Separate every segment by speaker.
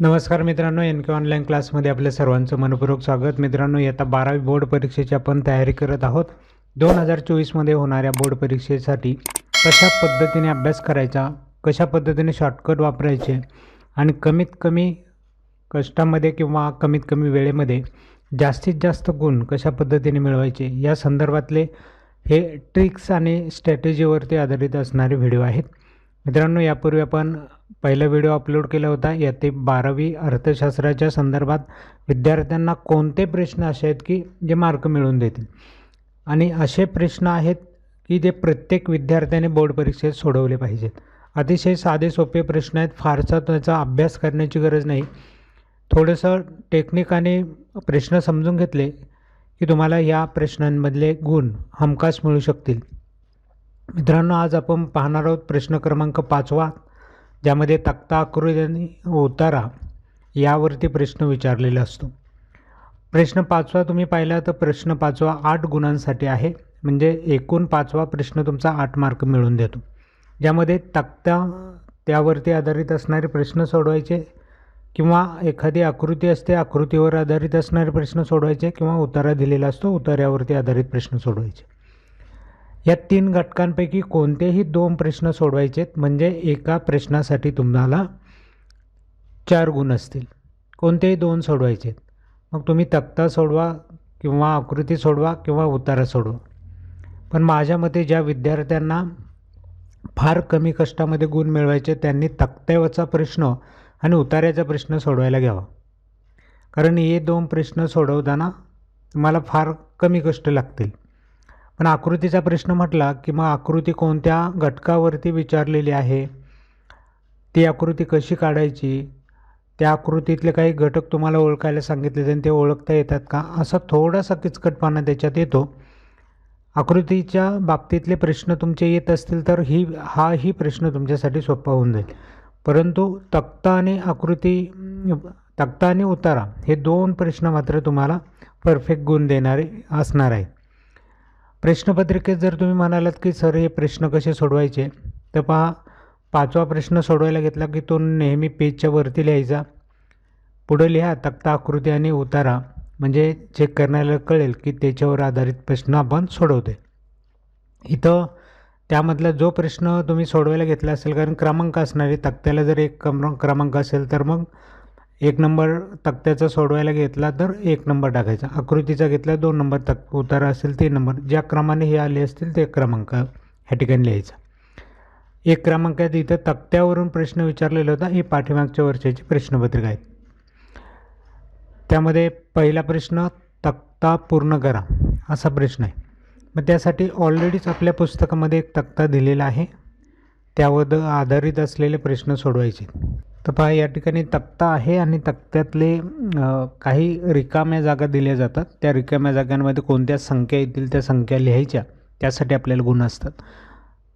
Speaker 1: नमस्कार मित्रांनो एन के ऑनलाईन क्लासमध्ये आपल्या सर्वांचं मनपूर्वक स्वागत. मित्रांनो इयत्ता बारावी बोर्ड परीक्षेची आपण तयारी करत आहोत. दोन हजार चोवीसमध्ये होणाऱ्या बोर्ड परीक्षेसाठी कशा पद्धतीने अभ्यास करायचा कशा पद्धतीने शॉर्टकट वापरायचे आणि कमीत कमी कष्टामध्ये किंवा कमीत कमी वेळेमध्ये जास्तीत जास्त गुण कशा पद्धतीने मिळवायचे या संदर्भातले हे ट्रिक्स आणि स्ट्रॅटेजीवरती आधारित असणारे व्हिडिओ आहेत. मित्रांनो यापूर्वी आपण पहिला व्हिडिओ अपलोड केला होता. यात बारावी अर्थशास्त्राच्या संदर्भात विद्यार्थ्यांना कोणते प्रश्न असे आहेत की जे मार्क मिळवून देतील? आणि असे प्रश्न आहेत की जे प्रत्येक विद्यार्थ्याने बोर्ड परीक्षेत सोडवले पाहिजेत. अतिशय साधे सोपे प्रश्न आहेत. फारसा त्याचा अभ्यास करण्याची गरज नाही. थोडंसं टेक्निकाने प्रश्न समजून घेतले की तुम्हाला या प्रश्नांमधले गुण हमखास मिळू शकतील. मित्रांनो आज आपण पाहणार आहोत प्रश्न क्रमांक पाचवा. ज्यामध्ये तक्ता आकृती आणि उतारा यावरती प्रश्न विचारलेला असतो. प्रश्न पाचवा तुम्ही पाहिला तर प्रश्न पाचवा आठ गुणांसाठी आहे. म्हणजे एकूण पाचवा प्रश्न तुमचा आठ मार्क मिळून देतो. ज्यामध्ये तक्ता त्यावरती आधारित असणारे प्रश्न सोडवायचे किंवा एखादी आकृती असते आकृतीवर आधारित असणारे प्रश्न सोडवायचे किंवा उतारा दिलेला असतो उतार्यावरती आधारित प्रश्न सोडवायचे. या तीन घटकांपैकी कोणतेही दोन प्रश्न सोडवायचे म्हणजे एका प्रश्नासाठी तुम्हाला चार गुण असतील. कोणतेही दोन सोडवायचे मग तुम्ही तक्ता सोडवा किंवा आकृती सोडवा किंवा उतारा सोडवा. पण माझ्या मते ज्या विद्यार्थ्यांना फार कमी कष्टामध्ये गुण मिळवायचे त्यांनी तक्त्यावरचा प्रश्न आणि उतार्याचा प्रश्न सोडवायला घ्यावा. कारण हे दोन प्रश्न सोडवताना तुम्हाला फार कमी कष्ट लागतील. पण आकृतीचा प्रश्न म्हटला की मग आकृती कोणत्या घटकावरती विचारलेली आहे? ती आकृती कशी काढायची? त्या आकृतीतले काही घटक तुम्हाला ओळखायला सांगितले आणि ते ओळखता येतात का? असा थोडासा किचकटपणा त्याच्यात येतो. आकृतीच्या बाबतीतले प्रश्न तुमचे येत असतील तर ही हाही प्रश्न तुमच्यासाठी सोपा होऊन जाईल. परंतु तक्ता आणि आकृती तक्ता आणि उतारा हे दोन प्रश्न मात्र तुम्हाला परफेक्ट गुण देणारे असणार आहेत. प्रश्नपत्रिकेत जर तुम्ही म्हणालात की सर हे प्रश्न कसे सोडवायचे? तर पहा पाचवा प्रश्न सोडवायला घेतला की तो नेहमी पेजच्या वरती लिहायचा. पुढं लिहा तक्ता आकृती आणि उतारा. म्हणजे चेक करण्याला कळेल की त्याच्यावर आधारित प्रश्न आपण सोडवते इथं त्यामधला जो प्रश्न तुम्ही सोडवायला घेतला असेल कारण क्रमांक असणारे तक्त्याला जर एक क्रम क्रमांक असेल तर मग एक नंबर तक्त्याचा सोडवायला घेतला तर एक नंबर टाकायचा. आकृतीचा घेतला दोन नंबर तक उतारा असेल तीन नंबर. ज्या क्रमाने हे आले असतील ते क्रमांक ह्या ठिकाणी लिहायचा. एक क्रमांकात इथं तक्त्यावरून प्रश्न विचारलेला होता. ही पाठीमागच्या वर्षाची प्रश्नपत्रिका आहेत. त्यामध्ये पहिला प्रश्न तक्ता पूर्ण करा असा प्रश्न आहे. मग त्यासाठी ऑलरेडीच आपल्या पुस्तकामध्ये एक तक्ता दिलेला आहे. त्यावर आधारित असलेले प्रश्न सोडवायचे तर पहा या ठिकाणी तक्ता आहे आणि तक्त्यातले काही रिकाम्या जागा दिल्या जातात. त्या रिकाम्या जागांमध्ये कोणत्या संख्या येतील त्या संख्या लिहायच्या. त्यासाठी आपल्याला गुण असतात.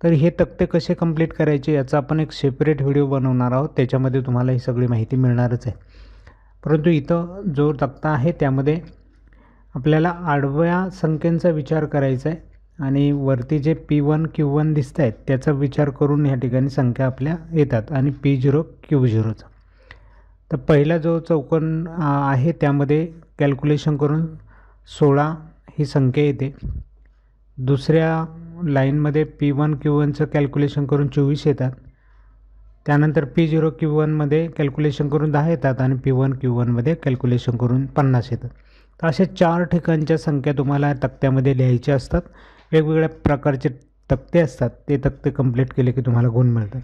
Speaker 1: तर हे तक्ते कसे कंप्लीट करायचे याचा आपण एक सेपरेट व्हिडिओ बनवणार आहोत. त्याच्यामध्ये तुम्हाला ही सगळी माहिती मिळणारच आहे. परंतु इथं जो तक्ता आहे त्यामध्ये आपल्याला आडव्या संख्यांचा विचार करायचा आहे. आणि वरती J P one Q one दिसत आहेत त्याचा विचार करून ह्या ठिकाणी संख्या आपल्या येतात. आणि पी झिरो क्यू झिरोचा तर पहिला जो चौकोन आहे त्यामध्ये कॅल्क्युलेशन करून सोळा ही संख्या येते. दुसऱ्या लाईनमध्ये पी वन क्यू वनचं कॅल्क्युलेशन करून चोवीस येतात. त्यानंतर पी झिरो क्यू वनमध्ये कॅल्क्युलेशन करून दहा येतात आणि पी वन क्यू वनमध्ये कॅल्क्युलेशन करून पन्नास येतात. तर अशा चार ठिकाणच्या संख्या तुम्हाला तक्त्यामध्ये लिहायच्या असतात. वेगवेगळ्या प्रकारचे तक्ते असतात. ते तक्ते कंप्लीट केले की तुम्हाला गुण मिळतात.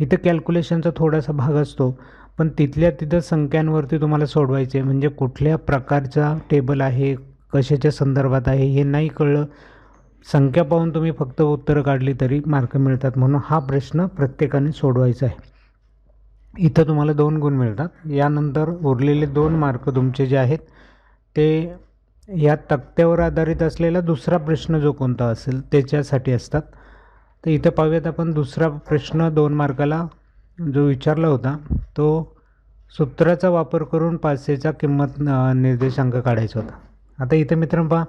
Speaker 1: इथं कॅल्क्युलेशनचा थोडासा भाग असतो पण तिथल्या तिथं संख्यांवरती तुम्हाला सोडवायचे म्हणजे कुठल्या प्रकारचा टेबल आहे कशाच्या संदर्भात आहे हे नाही कळलं. संख्या पाहून तुम्ही फक्त उत्तरं काढली तरी मार्क मिळतात म्हणून हा प्रश्न प्रत्येकाने सोडवायचा आहे. इथं तुम्हाला दोन गुण मिळतात. यानंतर उरलेले दोन मार्क तुमचे जे आहेत ते या तक्त्यावर आधारित असलेला दुसरा प्रश्न जो कोणता असेल त्याच्यासाठी असतात. तर इथं पाहूयात आपण दुसरा प्रश्न दोन मार्काला जो विचारला होता तो सूत्राचा वापर करून पाचशेचा किंमत निर्देशांक काढायचा होता. आता इथं मित्रांनो पहा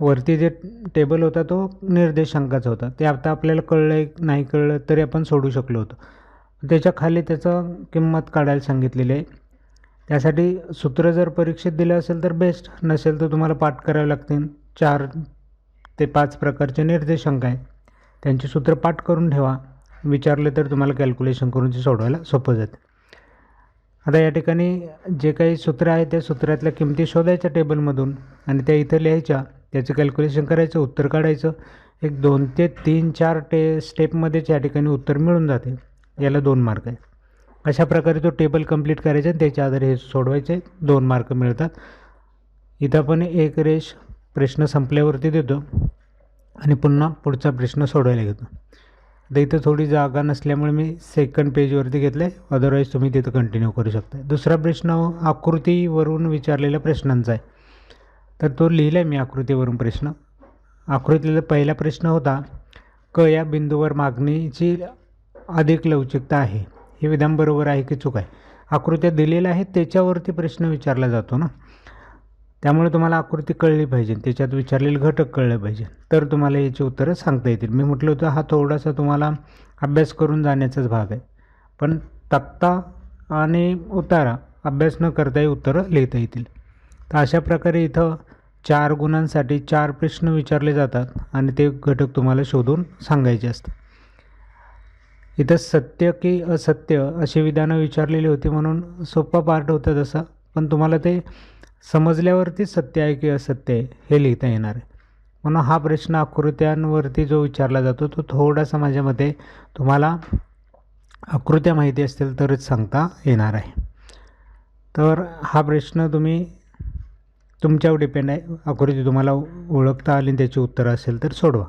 Speaker 1: वरती जे टेबल होता तो निर्देशांकाचा होता. ते आता आपल्याला कळलं आहे नाही कळलं तरी आपण सोडू शकलो होतो. त्याच्याखाली त्याचं किंमत काढायला सांगितलेली आहे. त्यासाठी सूत्र जर परीक्षेत दिलं असेल तर बेस्ट नसेल तर तुम्हाला पाठ करावे लागतील. चार ते पाच प्रकारचे निर्देशांक आहेत. त्यांची सूत्र पाठ करून ठेवा. विचारले तर तुम्हाला कॅल्क्युलेशन करून ते सोडवायला सोपं जाते. आता या ठिकाणी जे काही सूत्र आहे त्या सूत्रातल्या किमती शोधायच्या टेबलमधून आणि त्या इथं लिहायच्या. त्याचं कॅल्क्युलेशन करायचं उत्तर काढायचं. एक दोन ते तीन चार टे स्टेपमध्येच या ठिकाणी उत्तर मिळून जाते. याला दोन मार्क आहे अशा प्रकारे तो टेबल कंप्लीट करायचा आणि त्याच्या आधारे हे सोडवायचे. दोन मार्क मिळतात. इथं आपण एक रेष प्रश्न संपल्यावरती देतो आणि पुन्हा पुढचा प्रश्न सोडवायला घेतो. आता इथं थोडी जागा नसल्यामुळे मी सेकंड पेजवरती घेतलं आहे अदरवाईज तुम्ही तिथं कंटिन्यू करू शकता दुसरा प्रश्न हो, आकृतीवरून विचारलेल्या प्रश्नांचा आहे. तर तो लिहिला आहे मी आकृतीवरून प्रश्न. आकृतीला पहिला प्रश्न होता क या बिंदूवर मागणीची अधिक लवचिकता आहे. हे विधान बरोबर आहे की चूक आहे? आकृत्या दिलेल्या आहेत त्याच्यावरती प्रश्न विचारला जातो ना. त्यामुळे तुम्हाला आकृती कळली पाहिजे त्याच्यात विचारलेले घटक कळले पाहिजे. तर तुम्हाला याची उत्तरं सांगता येतील. मी म्हटलं होतं हा थोडासा तुम्हाला अभ्यास करून जाण्याचाच भाग आहे. पण तक्ता आणि उतारा अभ्यास न करताही उत्तरं लिहिता येतील. तर अशा प्रकारे इथं चार गुणांसाठी चार प्रश्न विचारले जातात आणि ते घटक तुम्हाला शोधून सांगायचे असतात. इथं सत्य की असत्य अशी विधानं विचारलेली होती म्हणून सोपा पार्ट होता तसा. पण तुम्हाला ते समजल्यावरती सत्य आहे की असत्य आहे हे लिहिता येणार आहे. म्हणून हा प्रश्न आकृत्यांवरती जो विचारला जातो तो थोडासा माझ्यामध्ये तुम्हाला आकृत्या माहिती असतील तरच सांगता येणार आहे. तर हा प्रश्न तुम्ही तुमच्यावर डिपेंड आहे. आकृती तुम्हाला ओळखता आली त्याची उत्तरं असेल तर सोडवा.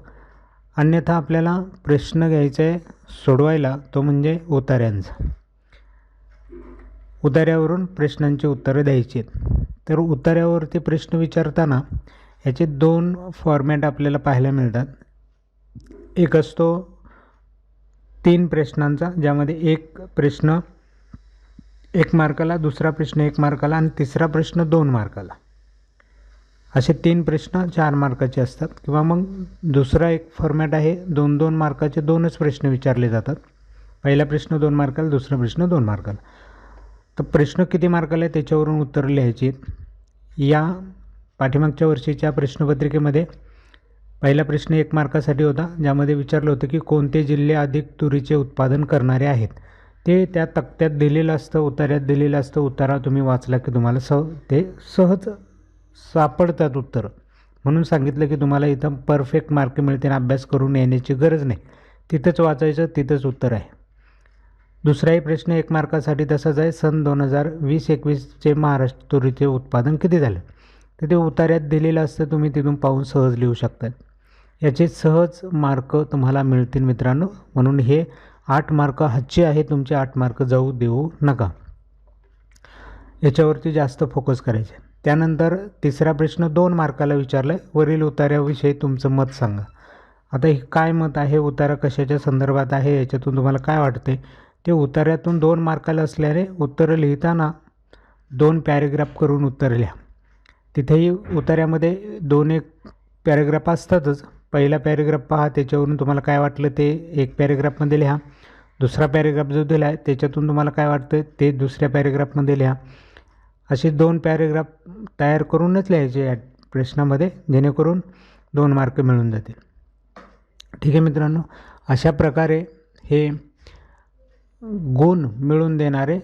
Speaker 1: अन्यथा आपल्याला प्रश्न घ्यायचा आहे सोडवायला तो म्हणजे उतार्यांचा. उतार्यावरून प्रश्नांची उत्तरं द्यायची आहेत. तर उतार्यावरती प्रश्न विचारताना ह्याचे दोन फॉर्मॅट आपल्याला पाहायला मिळतात. एक असतो तीन प्रश्नांचा ज्यामध्ये एक प्रश्न एक मार्काला दुसरा प्रश्न एक मार्काला आणि तिसरा प्रश्न दोन मार्काला असे तीन प्रश्न चार मार्काचे असतात. किंवा मग दुसरा एक फॉर्मॅट आहे दोन दोन मार्काचे दोनच प्रश्न विचारले जातात. पहिला प्रश्न दोन मार्काला दुसरा प्रश्न दोन मार्काला. तर प्रश्न किती मार्काला आहे त्याच्यावरून उत्तरं लिहायची. या पाठीमागच्या वर्षीच्या प्रश्नपत्रिकेमध्ये पहिला प्रश्न एक मार्कासाठी होता ज्यामध्ये विचारलं होतं की कोणते जिल्हे अधिक तुरीचे उत्पादन करणारे आहेत. ते त्या तक्त्यात दिलेलं असतं उतार्यात दिलेलं असतं. उतारा तुम्ही वाचला की तुम्हाला स ते सहज सापडतात उत्तरं. म्हणून सांगितलं की तुम्हाला इथं परफेक्ट मार्क मिळतील अभ्यास करून येण्याची गरज नाही. तिथंच वाचायचं तिथंच उत्तर आहे. दुसराही प्रश्न एक मार्कासाठी तसाच आहे. सन दोन हजार वीस एकवीसचे महाराष्ट्र तुरीचे उत्पादन किती झालं? तर ते उतार्यात दिलेलं असतं तुम्ही तिथून पाहून सहज लिहू शकतात. याचे सहज मार्क तुम्हाला मिळतील मित्रांनो. म्हणून हे आठ मार्क हच्चे आहे तुमचे आठ मार्क जाऊ देऊ नका. याच्यावरती जास्त फोकस करायचे. त्यानंतर तिसरा प्रश्न दोन मार्काला विचारला आहे वरील उतार्याविषयी तुमचं मत सांगा. आता हे काय मत आहे? उतारा कशाच्या संदर्भात आहे? याच्यातून तुम्हाला काय वाटते ते उतार्यातून दोन मार्काला असल्याने उत्तरं लिहिताना दोन पॅरेग्राफ करून उत्तर लिहा. तिथेही उतार्यामध्ये दोन एक पॅरेग्राफ असतातच. पहिला पॅरेग्राफ पहा त्याच्यावरून तुम्हाला काय वाटलं ते एक पॅरेग्राफमध्ये लिहा. दुसरा पॅरेग्राफ जो दिला आहे त्याच्यातून तुम्हाला काय वाटतं ते दुसऱ्या पॅरेग्राफमध्ये लिहा. असे दोन पॅरेग्राफ तयार करूनच लिहायचे या प्रश्नामध्ये जेणेकरून दोन मार्क मिळून जातील. ठीक आहे मित्रांनो अशा प्रकारे हे गुण मिळून देणारे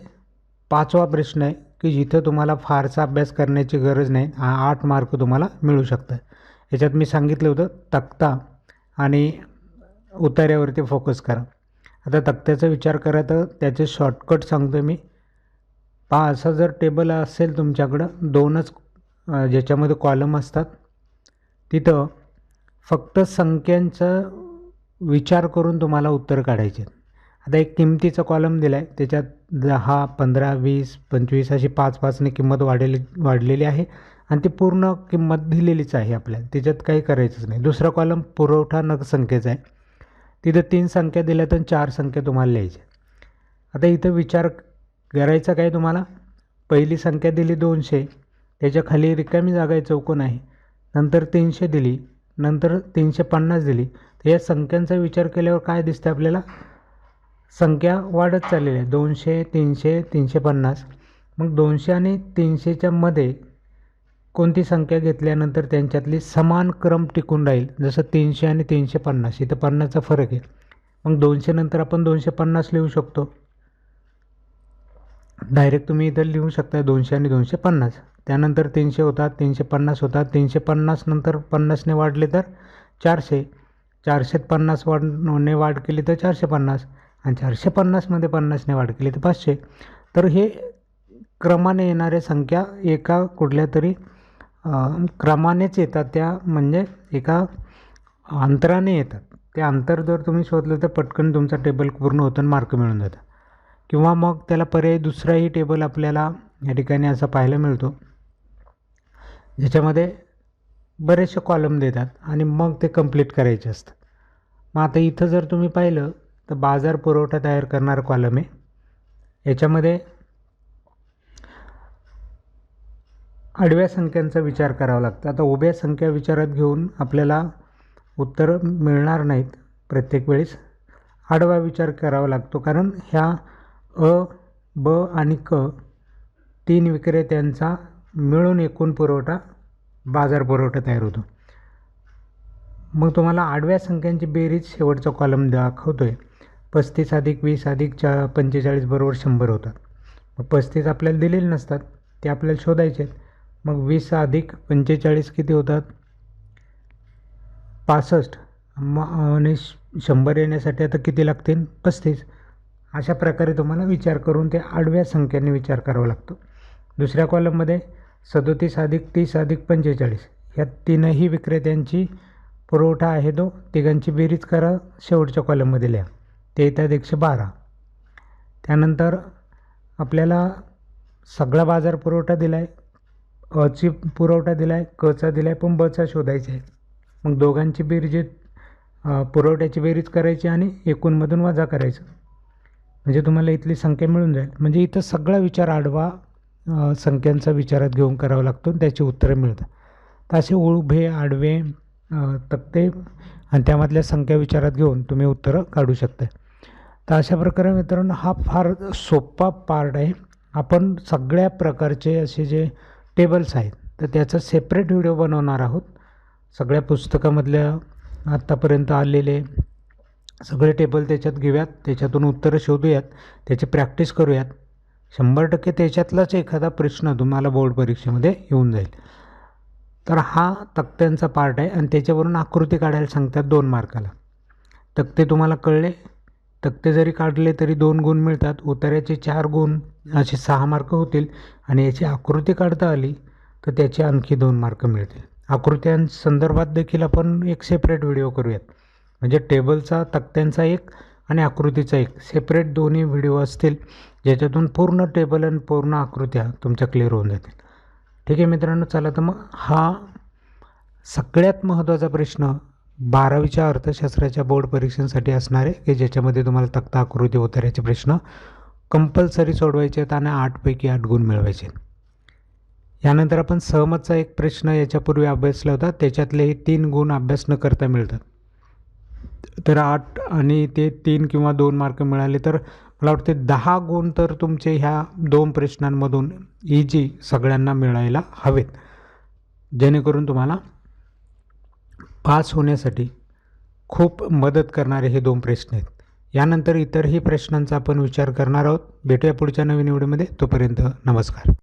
Speaker 1: पाचवा प्रश्न आहे की जिथं तुम्हाला फारसा अभ्यास करण्याची गरज नाही हा आठ मार्क तुम्हाला मिळू शकतात. याच्यात मी सांगितलं होतं तक्ता आणि उतार्यावरती फोकस करा. आता तक्त्याचा विचार करा तर त्याचे शॉर्टकट सांगतो मी. असं जर टेबल असेल तुमच्याकडं दोनच ज्याच्यामध्ये कॉलम असतात. तिथं फक्त संख्यांचा विचार करून तुम्हाला उत्तर काढायचे. आता एक किमतीचा कॉलम दिला आहे त्याच्यात दहा पंधरा वीस पंचवीस अशी पाच पाचने किंमत वाढलेली वाढलेली आहे. आणि ती पूर्ण किंमत दिलेलीच आहे आपल्याला त्याच्यात काही करायचंच नाही. दुसरा कॉलम पुरवठा नग संख्येचा आहे. तिथं तीन संख्या दिल्या तर चार संख्या तुम्हाला लिहायच्या आता इथं विचार करायचं काय तुम्हाला? पहिली संख्या दिली दोनशे. त्याच्याखाली रिकामी जागा आहे चौकोन आहे. नंतर तीनशे दिली. नंतर तीनशे पन्नास दिली. तर या संख्यांचा विचार केल्यावर काय दिसतं आपल्याला? संख्या वाढत चाललेली आहे. दोनशे तीनशे तीनशे पन्नास. मग दोनशे आणि तीनशेच्या मध्ये कोणती संख्या घेतल्यानंतर त्यांच्यातली समान क्रम टिकून राहील? जसं तीनशे आणि तीनशे पन्नास. इथं पन्नासचा फरक आहे. मग दोनशे नंतर आपण दोनशे पन्नास लिहू शकतो. डायरेक्ट तुम्ही इथं लिहू शकता दोनशे आणि दोनशे पन्नास. त्यानंतर तीनशे होतात तीनशे पन्नास होतात. तीनशे पन्नास नंतर पन्नासने वाढले तर चारशे. चारशेत पन्नास वाढने वाढ केली तर चारशे पन्नास. आणि चारशे पन्नासमध्ये पन्नासने वाढ केली तर पाचशे. तर हे क्रमाने येणाऱ्या संख्या एका कुठल्या तरी क्रमानेच येतात. त्या म्हणजे एका अंतराने येतात. ते अंतर जर तुम्ही शोधलं तर पटकन तुमचा टेबल पूर्ण होतं आणि मार्क मिळून जातात. किंवा मग त्याला पर्याय दुसराही टेबल आपल्याला या ठिकाणी असा पाहायला मिळतो. ज्याच्यामध्ये बरेचसे कॉलम देतात आणि मग ते कंप्लीट करायचे असतं मग आता इथं जर तुम्ही पाहिलं तर बाजार पुरवठा तयार करणारं कॉलम आहे. याच्यामध्ये आडव्या संख्यांचा विचार करावा लागतो. आता उभ्या संख्या विचारात घेऊन आपल्याला उत्तरं मिळणार नाहीत प्रत्येक वेळेस. आडवा विचार करावा लागतो. कारण ह्या अ ब आणि क तीन विक्रेत्यांचा मिळून एकूण पुरवठा बाजार पुरवठा तयार होतो. मग तुम्हाला आडव्या संख्यांची बेरीज शेवटचा कॉलम दाखवतो आहे पस्तीस अधिक वीस अधिक चा पंचेचाळीस बरोबर शंभर होतात. मग पस्तीस आपल्याला दिलेले नसतात ते आपल्याला शोधायचे आहेत. मग वीस अधिक पंचेचाळीस किती होतात? पासष्ट. मग आणि श- शंभर येण्यासाठी आता किती लागतील? पस्तीस. अशा प्रकारे तुम्हाला विचार करून ते आडव्या संख्येने विचार करावा लागतो. दुसऱ्या कॉलममध्ये सदोतीस अधिक तीस अधिक पंचेचाळीस ह्या तीनही विक्रेत्यांची पुरवठा आहे तो. तिघांची बेरीज करा शेवटच्या कॉलममध्ये लिहा. ते येतात एकशे बारा. त्यानंतर आपल्याला सगळा बाजार पुरवठा दिला आहे अची पुरवठा दिला आहे कचा दिला आहे पण बचा शोधायचा आहे. मग दोघांची बेरीज पुरवठ्याची बेरीज करायची आणि एकूणमधून वजा करायचं. म्हणजे तुम्हाला इथली संख्या मिळून जाईल. म्हणजे इथं सगळा विचार आडवा संख्यांचा विचारात घेऊन करावा लागतो त्याची उत्तरं मिळतात. तर असे उभे आडवे तक्ते आणि त्यामधल्या संख्या विचारात घेऊन तुम्ही उत्तरं काढू शकता तर अशा प्रकारे मित्रांनो हा फार सोपा पार्ट आहे. आपण सगळ्या प्रकारचे असे जे टेबल्स आहेत तर त्याचा सेपरेट व्हिडिओ बनवणार आहोत. सगळ्या पुस्तकामधल्या आत्तापर्यंत आलेले सगळे टेबल त्याच्यात घेऊयात त्याच्यातून उत्तरं शोधूयात त्याची प्रॅक्टिस करूयात. शंभर टक्के त्याच्यातलाच एखादा प्रश्न तुम्हाला बोर्ड परीक्षेमध्ये येऊन जाईल. तर हा तक्त्यांचा पार्ट आहे आणि त्याच्यावरून आकृती काढायला सांगतात दोन मार्काला. तक्ते तुम्हाला कळले? तक्ते जरी काढले तरी दोन गुण मिळतात. उतार्याचे चार गुण असे सहा मार्क होतील आणि याची आकृती काढता आली तर त्याचे आणखी दोन मार्क मिळतील. आकृत्यांसंदर्भात देखील आपण एक सेपरेट व्हिडिओ करूयात. म्हणजे टेबलचा तक्त्यांचा एक आणि आकृतीचा एक सेपरेट दोन्ही व्हिडिओ असतील ज्याच्यातून पूर्ण टेबल आणि पूर्ण आकृत्या तुमच्या क्लिअर होऊन जातील. ठीक आहे मित्रांनो चला तर मग हा सगळ्यात महत्त्वाचा प्रश्न बारावीच्या अर्थशास्त्राच्या बोर्ड परीक्षांसाठी असणार आहे की ज्याच्यामध्ये तुम्हाला तक्ता आकृती उतार्याचे प्रश्न कंपल्सरी सोडवायचे आहेत आणि आठपैकी आठ गुण मिळवायचे आहेत. यानंतर आपण सहमतचा एक प्रश्न याच्यापूर्वी अभ्यासला होता त्याच्यातले तीन गुण अभ्यास न करता मिळतात. तर आठ आणि ते तीन किंवा दोन मार्क मिळाले तर मला वाटते दहा गुण तर तुमचे ह्या दोन प्रश्नांमधून इजी सगळ्यांना मिळायला हवेत. जेणेकरून तुम्हाला पास होण्यासाठी खूप मदत करणारे हे दोन प्रश्न आहेत. यानंतर इतरही प्रश्नांचा आपण विचार करणार आहोत. भेटूया पुढच्या नवीन व्हिडिओमध्ये. तोपर्यंत नमस्कार.